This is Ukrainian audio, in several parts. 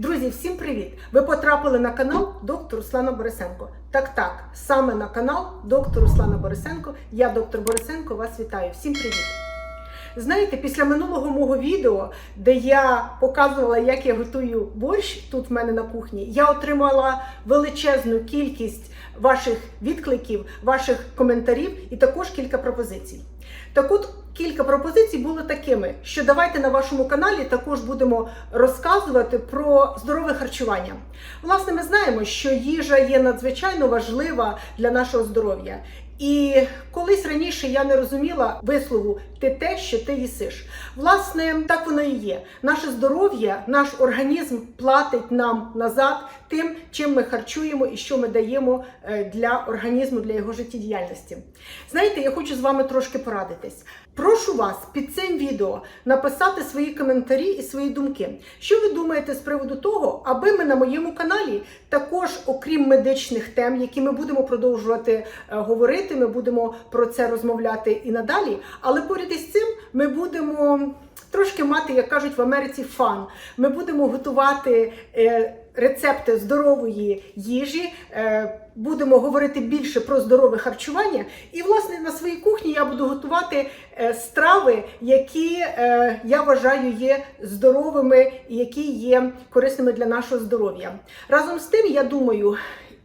Друзі, всім привіт! Ви потрапили на канал доктор Руслана Борисенко. Так, так, саме на канал доктор Руслана Борисенко. Я доктор Борисенко. Вас вітаю. Всім привіт! Знаєте, після минулого мого відео, де я показувала, як я готую борщ тут в мене на кухні, я отримала величезну кількість ваших відкликів, ваших коментарів і також кілька пропозицій. Так от кілька пропозицій були такими, що давайте на вашому каналі також будемо розказувати про здорове харчування. Власне, ми знаємо, що їжа є надзвичайно важлива для нашого здоров'я. І колись раніше я не розуміла вислову ти те, що ти їсиш. Власне, так воно і є. Наше здоров'я, наш організм платить нам назад тим, чим ми харчуємо і що ми даємо е, для організму, для його життєдіяльності. Знаєте, я хочу з вами трошки порадитись. Прошу вас під цим відео написати свої коментарі і свої думки. Що ви думаєте з приводу того, аби ми на моєму каналі також, окрім медичних тем, які ми будемо продовжувати е, говорити, ми будемо про це розмовляти і надалі. Але поряд із цим ми будемо трошки мати, як кажуть в Америці, фан. Ми будемо готувати. Рецепти здорової їжі, е, будемо говорити більше про здорове харчування. І, власне, на своїй кухні я буду готувати е, страви, які е, я вважаю є здоровими і які є корисними для нашого здоров'я. Разом з тим, я думаю.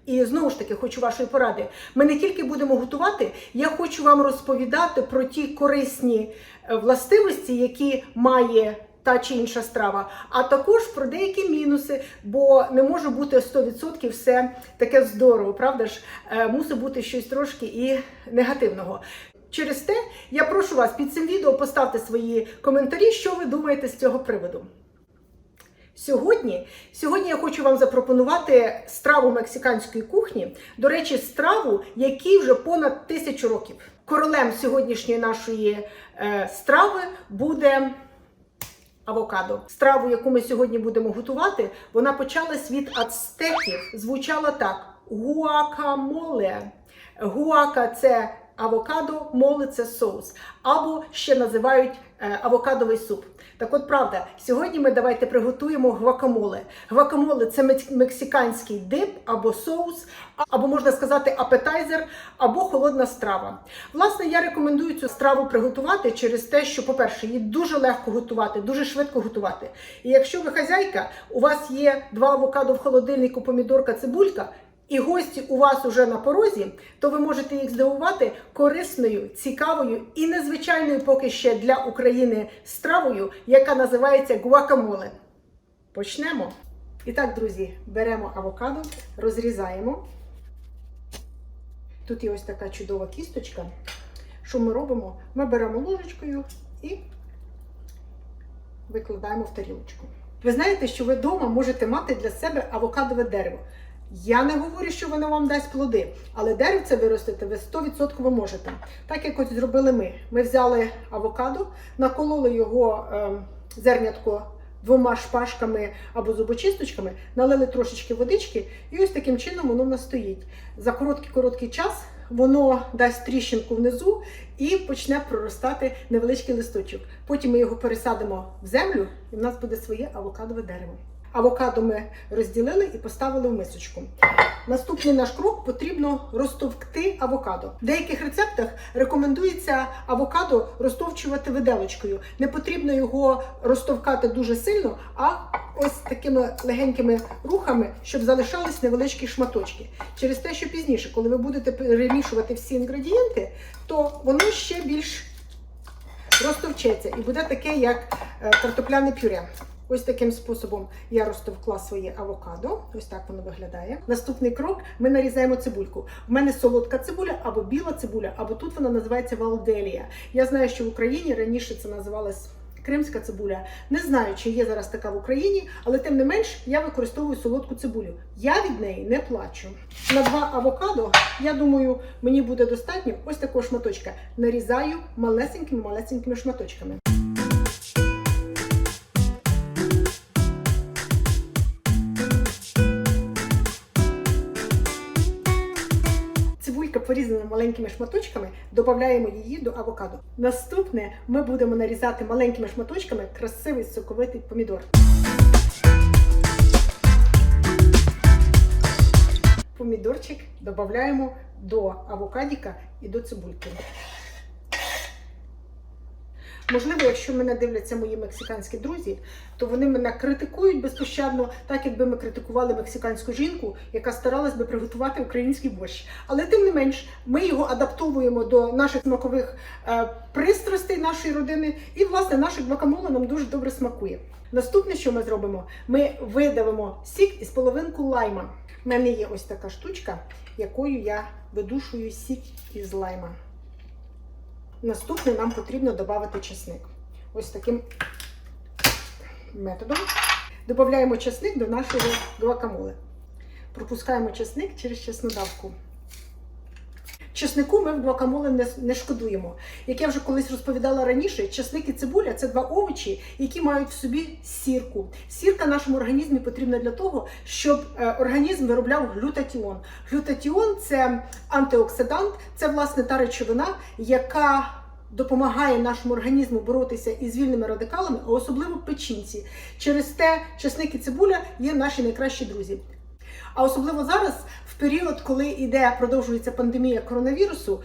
І знову ж таки хочу вашої поради. Ми не тільки будемо готувати, я хочу вам розповідати про ті корисні властивості, які має та чи інша страва, а також про деякі мінуси, бо не може бути 100% все таке здорово, правда ж? Е, Мусить бути щось трошки і негативного. Через те я прошу вас під цим відео поставте свої коментарі, що ви думаєте з цього приводу. Сьогодні, сьогодні я хочу вам запропонувати страву мексиканської кухні. До речі, страву, якій вже понад тисячу років. Королем сьогоднішньої нашої е, страви буде авокадо. Страву, яку ми сьогодні будемо готувати, вона почалась від ацтеків. Звучала так: гуакамоле. Гуака це авокадо, це соус, або ще називають е, авокадовий суп. Так от правда, сьогодні ми давайте приготуємо гвакамоле. Гвакамоле це мексиканський дип або соус, або можна сказати апетайзер, або холодна страва. Власне, я рекомендую цю страву приготувати через те, що, по-перше, її дуже легко готувати, дуже швидко готувати. І якщо ви хазяйка, у вас є два авокадо в холодильнику, помідорка, цибулька. І гості у вас уже на порозі, то ви можете їх здивувати корисною, цікавою і незвичайною поки ще для України стравою, яка називається гуакамоле. Почнемо. І так, друзі, беремо авокадо, розрізаємо. Тут є ось така чудова кісточка. Що ми робимо? Ми беремо ложечкою і викладаємо в тарілочку. Ви знаєте, що ви вдома можете мати для себе авокадове дерево. Я не говорю, що воно вам дасть плоди, але деревце виростити ви 100% можете. Так як ось зробили ми. Ми взяли авокадо, накололи його е, зернятко двома шпажками або зубочисточками, налили трошечки водички, і ось таким чином воно в нас стоїть. За короткий-короткий час воно дасть тріщинку внизу і почне проростати невеличкий листочок. Потім ми його пересадимо в землю, і в нас буде своє авокадове дерево. Авокадо ми розділили і поставили в мисочку. Наступний наш крок потрібно розтовкти авокадо. В деяких рецептах рекомендується авокадо розтовчувати виделочкою. Не потрібно його розтовкати дуже сильно, а ось такими легенькими рухами, щоб залишались невеличкі шматочки. Через те, що пізніше, коли ви будете перемішувати всі інгредієнти, то воно ще більш розтовчеться і буде таке, як е, картопляне пюре. Ось таким способом я розтовкла своє авокадо. Ось так воно виглядає. Наступний крок: ми нарізаємо цибульку. У мене солодка цибуля або біла цибуля, або тут вона називається валделія. Я знаю, що в Україні раніше це називалось. Кримська цибуля. Не знаю, чи є зараз така в Україні, але тим не менш я використовую солодку цибулю. Я від неї не плачу. На два авокадо, я думаю, мені буде достатньо ось такого шматочка. Нарізаю малесенькими-малесенькими шматочками. порізаними маленькими шматочками, додаємо її до авокадо. Наступне ми будемо нарізати маленькими шматочками красивий соковитий помідор. Помідорчик додаємо до авокадіка і до цибульки. Можливо, якщо мене дивляться мої мексиканські друзі, то вони мене критикують безпощадно, так якби ми критикували мексиканську жінку, яка старалась би приготувати український борщ. Але тим не менш, ми його адаптовуємо до наших смакових е, пристрастей нашої родини, і власне наше гвакамоле нам дуже добре смакує. Наступне, що ми зробимо, ми видавимо сік із половинку лайма. У мене є ось така штучка, якою я видушую сік із лайма. Наступне нам потрібно додати чесник. Ось таким методом. Додаємо чесник до нашого гвакамоле. Пропускаємо чесник через чеснодавку. Чеснику ми в гвакамоле не, не шкодуємо. Як я вже колись розповідала раніше, чесник і цибуля це два овочі, які мають в собі сірку. Сірка нашому організмі потрібна для того, щоб е, організм виробляв глютатіон. Глютатіон це антиоксидант, це власне та речовина, яка допомагає нашому організму боротися із вільними радикалами, а особливо печінці. Через те чесник і цибуля є наші найкращі друзі. А особливо зараз, в період, коли іде продовжується пандемія коронавірусу,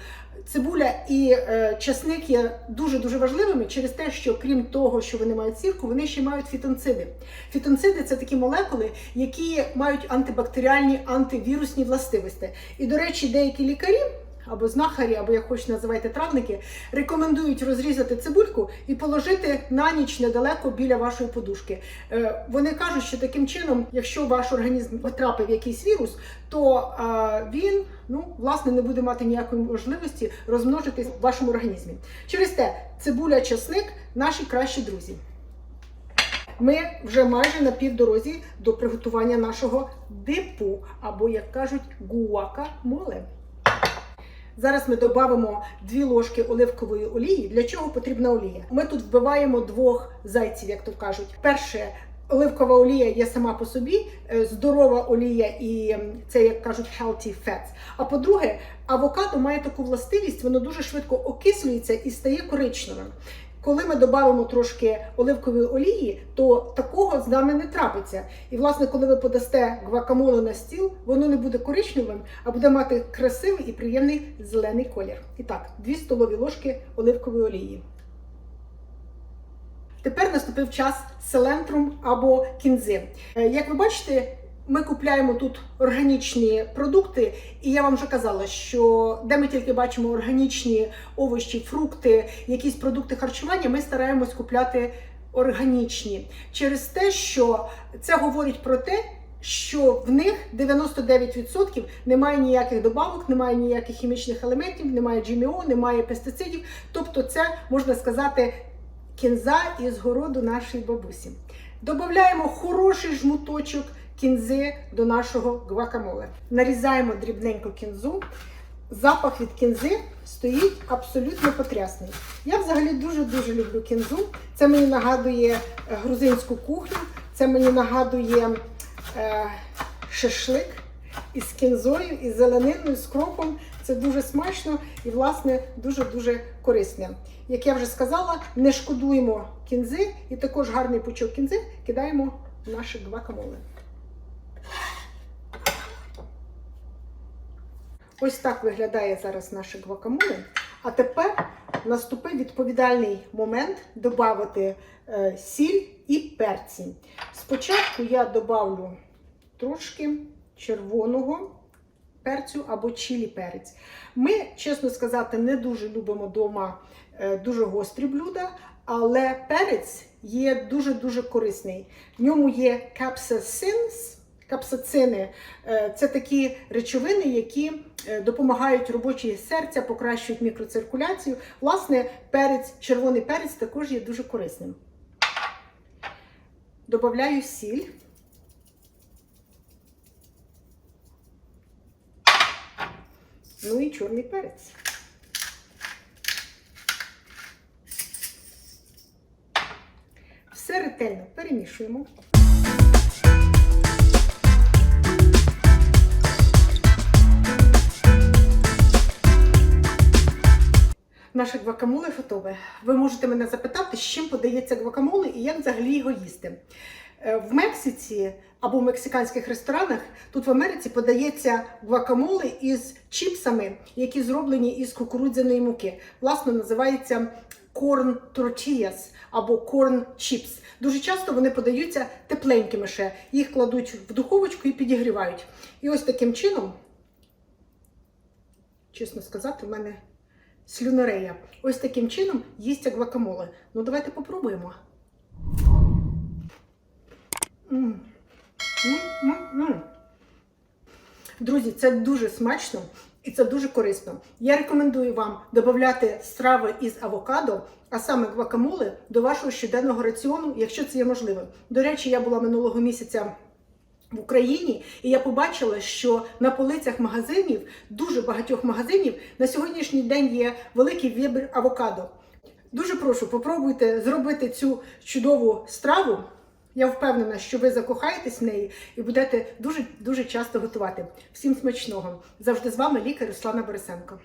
цибуля і е, часник є дуже дуже важливими через те, що крім того, що вони мають сірку, вони ще мають фітонциди. Фітонциди це такі молекули, які мають антибактеріальні антивірусні властивості. І, до речі, деякі лікарі. Або знахарі, або як хоч називайте травники, рекомендують розрізати цибульку і положити на ніч недалеко біля вашої подушки. Е, Вони кажуть, що таким чином, якщо ваш організм потрапив якийсь вірус, то він ну власне не буде мати ніякої можливості розмножитись в вашому організмі. Через те цибуля, часник наші кращі друзі. Ми вже майже на півдорозі до приготування нашого дипу, або як кажуть, гуакамоле. Зараз ми додамо 2 ложки оливкової олії. Для чого потрібна олія? Ми тут вбиваємо двох зайців, як то кажуть. Перше, оливкова олія є сама по собі, е, здорова олія, і це, як кажуть, healthy fats. А по-друге, авокадо має таку властивість, воно дуже швидко окислюється і стає коричневим. Коли ми додамо трошки оливкової олії, то такого з нами не трапиться. І, власне, коли ви подасте гвакамоле на стіл, воно не буде коричневим, а буде мати красивий і приємний зелений колір. І так, 2 столові ложки оливкової олії. Тепер наступив час селентрум або кінзи. Е, Як ви бачите, ми купляємо тут органічні продукти, і я вам вже казала, що де ми тільки бачимо органічні овочі, фрукти, якісь продукти харчування, ми стараємось купляти органічні через те, що це говорить про те. Що в них 99% немає ніяких добавок, немає ніяких хімічних елементів, немає GMO, немає пестицидів. Тобто, це можна сказати кінза із городу нашої бабусі. Додаємо хороший жмуточок кінзи до нашого гвакамоле. Нарізаємо дрібненько кінзу. Запах від кінзи стоїть абсолютно потрясний. Я взагалі дуже-дуже люблю кінзу. Це мені нагадує е, грузинську кухню, це мені нагадує е, шашлик із кінзою, із зелениною, з кропом. Це дуже смачно і, власне, дуже-дуже корисне. Як я вже сказала, не шкодуємо кінзи і також гарний пучок кінзи кидаємо в наше гвакамоле. Ось так виглядає зараз наше гвакамоле. А тепер наступив відповідальний момент додати е, сіль і перці. Спочатку я добавлю трошки червоного перцю або чилі перець. Ми, чесно сказати, не дуже любимо вдома е, дуже гострі блюда, але перець є дуже-дуже корисний. В ньому є капсасинс, капсацини. Е, Це такі речовини, які е, допомагають робочі серця, покращують мікроциркуляцію. Власне, перець, червоний перець також є дуже корисним. Добавляю сіль. Ну і чорний перець. Все ретельно перемішуємо. Наше гвакамоле готове. Ви можете мене запитати, з чим подається гвакамоле і як взагалі його їсти. Е, В Мексиці або в мексиканських ресторанах тут в Америці подається гвакамоле із чіпсами, які зроблені із кукурудзяної муки. Власне, називається corn tortillas або corn chips. Дуже часто вони подаються тепленькими ще. Їх кладуть в духовочку і підігрівають. І ось таким чином, чесно сказати, в мене слюнорея. Ось таким чином їсться гвакамоле. Ну, давайте попробуємо. Друзі, це дуже смачно і це дуже корисно. Я рекомендую вам додати страви із авокадо, а саме гвакамоле, до вашого щоденного раціону, якщо це є можливим. До речі, я була минулого місяця. В Україні, і я побачила, що на полицях магазинів, дуже багатьох магазинів, на сьогоднішній день є великий вибір авокадо. Дуже прошу, попробуйте зробити цю чудову страву. Я впевнена, що ви закохаєтесь в неї і будете дуже дуже часто готувати. Всім смачного! Завжди з вами лікар Руслана Борисенко.